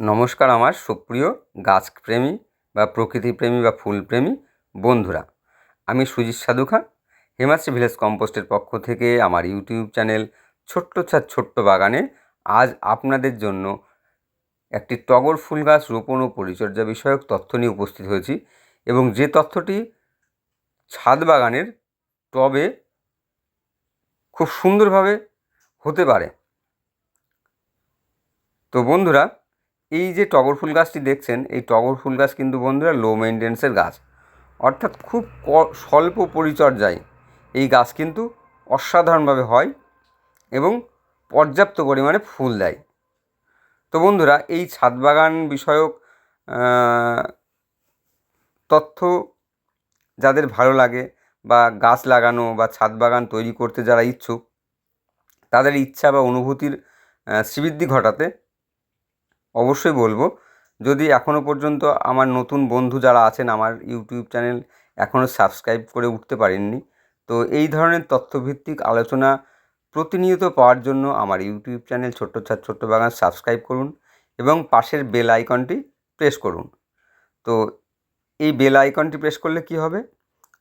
নমস্কার আমার সুপ্রিয় গাছপ্রেমী বা প্রকৃতিপ্রেমী বা ফুলপ্রেমী বন্ধুরা। আমি সুজিত সাধুখা, হেমাশ্রী ভিলেজ কম্পোস্টের পক্ষ থেকে আমার ইউটিউব চ্যানেল ছোট্ট ছাদ ছোট্ট বাগানে আজ আপনাদের জন্য একটি টগর ফুল গাছ রোপণ ও পরিচর্যা বিষয়ক তথ্য নিয়ে উপস্থিত হয়েছি এবং যে তথ্যটি ছাদ বাগানের টবে খুব সুন্দরভাবে হতে পারে। তো বন্ধুরা এই যে টগর ফুল গাছটি দেখছেন, এই টগর ফুল গাছ কিন্তু বন্ধুরা লো মেনটেন্সের গাছ। অর্থাৎ খুব স্বল্প পরিচর্যায় এই গাছ কিন্তু অসাধারণভাবে হয় এবং পর্যাপ্ত পরিমাণে ফুল দেয়। তো বন্ধুরা, এই ছাদ বাগান বিষয়ক তথ্য যাদের ভালো লাগে বা গাছ লাগানো বা ছাদ বাগান তৈরি করতে যারা ইচ্ছুক, তাদের ইচ্ছা বা অনুভূতির শ্রীবৃদ্ধি ঘটাতে অবশ্যই বলব। যদি এখনও পর্যন্ত আমার নতুন বন্ধু যারা আছেন, আমার ইউটিউব চ্যানেল এখনও সাবস্ক্রাইব করে উঠতে পারেননি, তো এই ধরনের তথ্যভিত্তিক আলোচনা প্রতিনিয়ত পাওয়ার জন্য আমার ইউটিউব চ্যানেল ছোট্ট ছাদ ছোট্ট বাগান সাবস্ক্রাইব করুন এবং পাশের বেল আইকনটি প্রেস করুন। তো এই বেল আইকনটি প্রেস করলে কি হবে?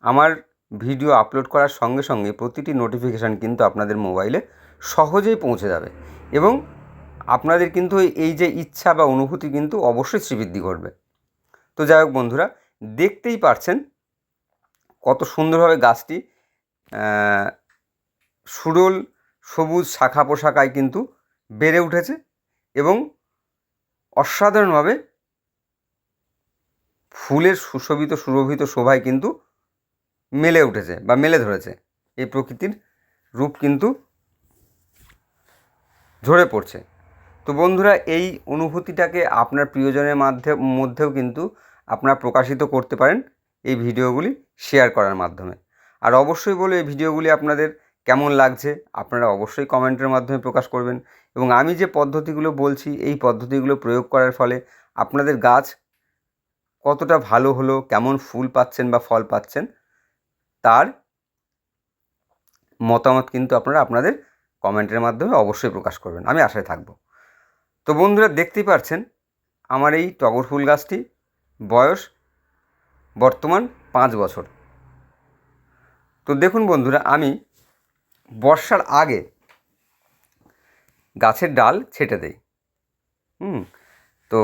আমার ভিডিও আপলোড করার সঙ্গে সঙ্গে প্রতিটি নোটিফিকেশান কিন্তু আপনাদের মোবাইলে সহজেই পৌঁছে যাবে এবং আপনাদের কিন্তু এই- যে ইচ্ছা বা অনুভূতি কিন্তু অবশ্যই শ্রীবৃদ্ধি করবে তো যাই হোক বন্ধুরা, দেখতেই পারছেন কত সুন্দরভাবে গাছটি সুরল সবুজ শাখা পোশাকায় কিন্তু বেড়ে উঠেছে এবং অসাধারণভাবে ফুলের সুশোভিত, সুরভিত শোভায় কিন্তু মেলে উঠেছে বা মেলে ধরেছে। এই প্রকৃতির রূপ কিন্তু ঝরে পড়ছে। তো বন্ধুরা, এই অনুভূতিটাকে আপনার প্রিয়জনের মাধ্যে, মধ্যেও কিন্তু আপনারা প্রকাশিত করতে পারেন এই ভিডিওগুলি শেয়ার করার মাধ্যমে। আর অবশ্যই বলে, এই ভিডিওগুলি আপনাদের কেমন লাগছে আপনারা অবশ্যই কমেন্টের মাধ্যমে প্রকাশ করবেন। এবং আমি যে পদ্ধতিগুলো বলছি, এই পদ্ধতিগুলো প্রয়োগ করার ফলে আপনাদের গাছ কতটা ভালো হলো, কেমন ফুল পাচ্ছেন বা ফল পাচ্ছেন, তার মতামত কিন্তু আপনারা আপনাদের কমেন্টের মাধ্যমে অবশ্যই প্রকাশ করবেন। আমি আশায় থাকব। তো বন্ধুরা দেখতেই পারছেন, আমার এই টগর ফুল গাছটি বয়স বর্তমান পাঁচ বছর। তো দেখুন বন্ধুরা, আমি বর্ষার আগে গাছের ডাল ছেটে দেই। হুম, তো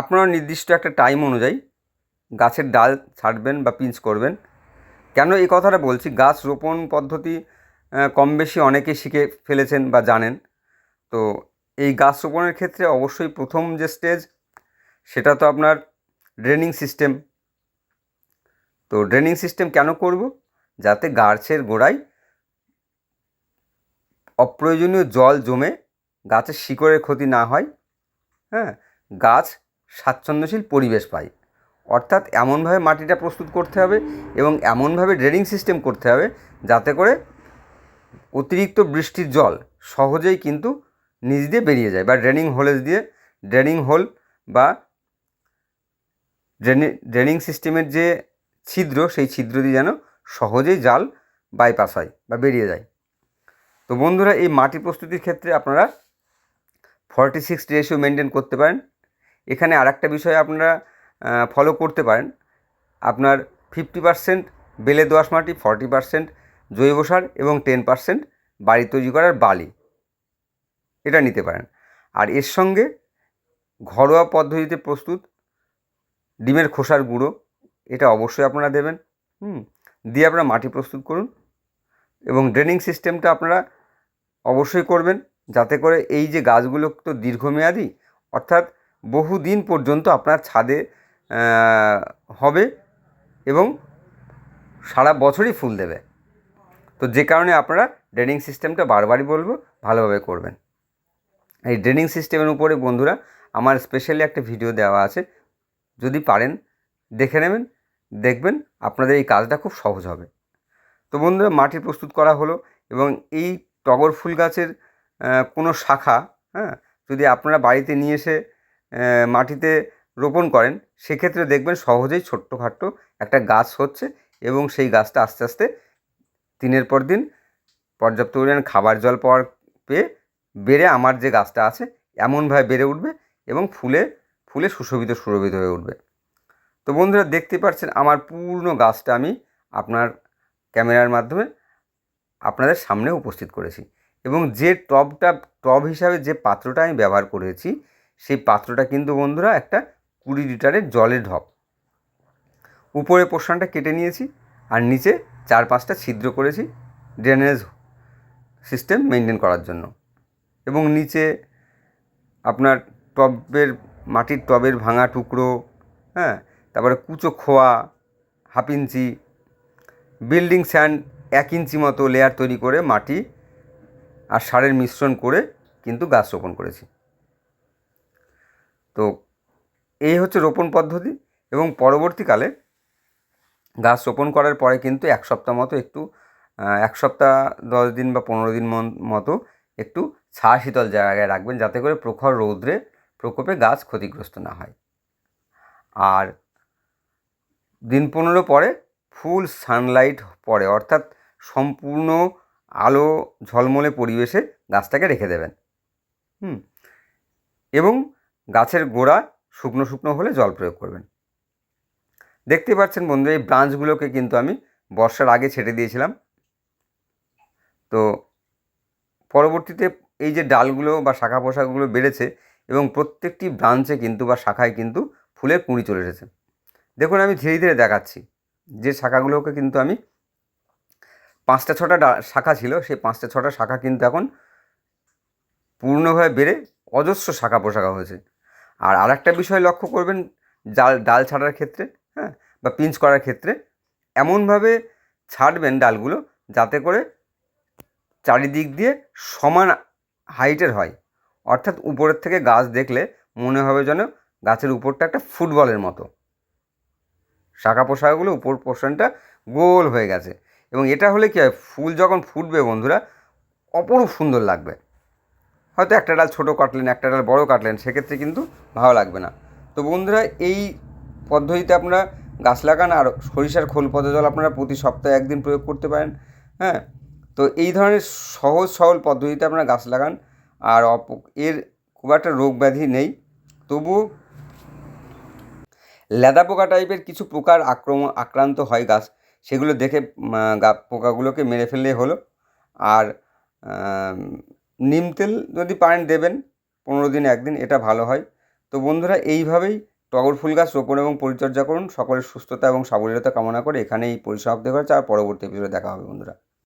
আপনারা নির্দিষ্ট একটা টাইম অনুযায়ী গাছের ডাল ছাড়বেন বা পিঞ্চ করবেন। কেন এই কথাটা বলছি, গাছ রোপণ পদ্ধতি কম বেশি অনেকে শিখে ফেলেছেন বা জানেন। তো এই গাছ রোপণের ক্ষেত্রে অবশ্যই প্রথম যে স্টেজ সেটা তো আপনার ড্রেনিং সিস্টেম তো ড্রেনিং সিস্টেম কেন করব? যাতে গাছের গোড়ায় অপ্রয়োজনীয় জল জমে গাছের শিকড়ের ক্ষতি না হয় হ্যাঁ গাছ স্বাচ্ছন্দ্যশীল পরিবেশ পায়। অর্থাৎ এমনভাবে মাটিটা প্রস্তুত করতে হবে এবং এমনভাবে ড্রেনিং সিস্টেম করতে হবে যাতে করে অতিরিক্ত বৃষ্টির জল সহজেই কিন্তু নিচ দিয়ে বেরিয়ে যায় বা ড্রেনিং হোলেজ দিয়ে ড্রেনিং হোল বা ড্রেনি ড্রেনিং সিস্টেমের যে ছিদ্র, সেই ছিদ্র দিয়ে যেন সহজেই জাল বাইপাস হয় বা বেরিয়ে যায়। তো বন্ধুরা, এই মাটি প্রস্তুতির ক্ষেত্রে আপনারা ফর্টি সিক্স রেশিও মেনটেন করতে পারেন। এখানে আর একটা বিষয় আপনারা ফলো করতে পারেন। আপনার ফিফটি পার্সেন্ট বেলে দোআঁশ মাটি ফর্টি পার্সেন্ট জৈব সার এবং টেন পার্সেন্ট বাড়ি তৈরি করার বালি। এটা নিতে পারেন। আর এর সঙ্গে ঘরোয়া পদ্ধতিতে প্রস্তুত ডিমের খোসার গুঁড়ো, এটা অবশ্যই আপনারা দেবেন। হুম, দিয়ে আপনারা মাটি প্রস্তুত করুন এবং ড্রেনিং সিস্টেমটা আপনারা অবশ্যই করবেন যাতে করে এই যে গাছগুলো তো দীর্ঘমেয়াদী, অর্থাৎ বহু দিন পর্যন্ত আপনার ছাদে হবে এবং সারা বছরই ফুল দেবে। তো যে কারণে আপনারা ড্রেনিং সিস্টেমটা বারবারই বলব, ভালোভাবে করবেন। এই ড্রেনিং সিস্টেমের উপরে বন্ধুরা আমার স্পেশালি একটা ভিডিও দেওয়া আছে। যদি পারেন, দেখে নেবেন, দেখবেন আপনাদের এই কাজটা খুব সহজ হবে। তো বন্ধুরা, মাটি প্রস্তুত করা হলো এবং এই টগর ফুল গাছের কোনো শাখা হ্যাঁ যদি আপনারা বাড়িতে নিয়ে এসে মাটিতে রোপণ করেন, সেক্ষেত্রে দেখবেন সহজেই ছোট্টখাট্ট একটা গাছ হচ্ছে এবং সেই গাছটা আস্তে আস্তে দিনের পর দিন পর্যাপ্ত পরিমাণ খাবার জল পাওয়ার পেয়ে বেড়ে আমার যে গাছটা আছে এমনভাবে বেড়ে উঠবে এবং ফুলে ফুলে সুশোভিত, সুরভিত হয়ে উঠবে। তো বন্ধুরা, দেখতে পাচ্ছেন আমার পূর্ণ গাছটা আমি আপনার ক্যামেরার মাধ্যমে আপনাদের সামনে উপস্থিত করেছি এবং যে টবটা, টব হিসাবে যে পাত্রটা আমি ব্যবহার করেছি, সেই পাত্রটা কিন্তু বন্ধুরা একটা কুড়ি লিটারের জলের ঢপ। উপরে পোর্শনটা কেটে নিয়েছি আর নিচে চার পাঁচটা ছিদ্র করেছি ড্রেনেজ সিস্টেম মেনটেন করার জন্য। এবং নিচে আপনার টবের, মাটির টবের ভাঙা টুকরো হ্যাঁ? তারপরে কুচো খোয়া, হাফ ইঞ্চি, বিল্ডিং স্যান্ড এক ইঞ্চি মতো লেয়ার তৈরি করে মাটি আর সারের মিশ্রণ করে কিন্তু গাছ রোপণ করেছি। তো এই হচ্ছে রোপণ পদ্ধতি এবং পরবর্তীকালে গাছ রোপণ করার পরে কিন্তু এক সপ্তাহ মতো একটু এক সপ্তাহ, দশ দিন বা পনেরো দিন মতো একটু ছা শীতল জায়গায় রাখবেন যাতে করে প্রখর রৌদ্রে প্রকোপে গাছ ক্ষতিগ্রস্ত না হয়। আর দিন পনেরো পরে ফুল সানলাইট পড়ে অর্থাৎ সম্পূর্ণ আলো ঝলমলে পরিবেশে গাছটাকে রেখে দেবেন। হুম, এবং গাছের গোড়া শুকনো শুকনো হলে জল প্রয়োগ করবেন। দেখতে পাচ্ছেন বন্ধু এই ব্রাঞ্চগুলোকে কিন্তু আমি বর্ষার আগে ছেটে দিয়েছিলাম। তো পরবর্তীতে এই যে ডালগুলো বা শাখা পোশাকগুলো বেড়েছে এবং প্রত্যেকটি ব্রাঞ্চে কিন্তু বা শাখায় কিন্তু ফুলের কুঁড়ি চলে এসেছে। দেখুন, আমি ধীরে ধীরে দেখাচ্ছি। যে শাখাগুলোকে কিন্তু আমি পাঁচটা ছটা শাখা ছিল, সেই পাঁচটা ছটা শাখা কিন্তু এখন পূর্ণভাবে বেড়ে অজস্র শাখা পোশাকা হয়েছে। আর আরেকটা বিষয় লক্ষ্য করবেন ডাল ডাল ছাড়ার ক্ষেত্রে হ্যাঁ বা পিঞ্চ করার ক্ষেত্রে এমনভাবে ছাড়বেন ডালগুলো যাতে করে চারিদিক দিয়ে সমান হাইটের হয়। অর্থাৎ উপরের থেকে গাছ দেখলে মনে হবে যেন গাছের উপরটা একটা ফুটবলের মতো। শাখা পোশাকগুলো উপর পোর্শনটা গোল হয়ে গেছে এবং এটা হলে কী হয়, ফুল যখন ফুটবে বন্ধুরা, অপরূপ সুন্দর লাগবে। হয়তো একটা ডাল ছোটো কাটলেন, একটা ডাল বড় কাটলেন, সেক্ষেত্রে কিন্তু ভালো লাগবে না। তো বন্ধুরা, এই পদ্ধতিতে আপনারা গাছ লাগান আর সরিষার খোল পচা জল আপনারা প্রতি সপ্তাহে একদিন প্রয়োগ করতে পারেন হ্যাঁ? তো এই ধরনের সহজ সরল পদ্ধতিতে আপনারা গাছ লাগান, আর অপ, এর খুব একটা রোগ ব্যাধি নেই। তবুও লেদা পোকা টাইপের কিছু পোকার আক্রমণ আক্রান্ত হয় গাছ, সেগুলো দেখে পোকাগুলোকে মেরে ফেললে হলো। আর নিম তেল যদি পারেন দেবেন, পনেরো দিন একদিন, এটা ভালো হয়। তো বন্ধুরা, এইভাবেই টগর ফুল গাছ রোপণ এবং পরিচর্যা করুন। সকলের সুস্থতা এবং সাবলীলতা কামনা করে এখানে এই পরিসমাপ্তি করেছে আর পরবর্তী এপিসোডে দেখা হবে বন্ধুরা।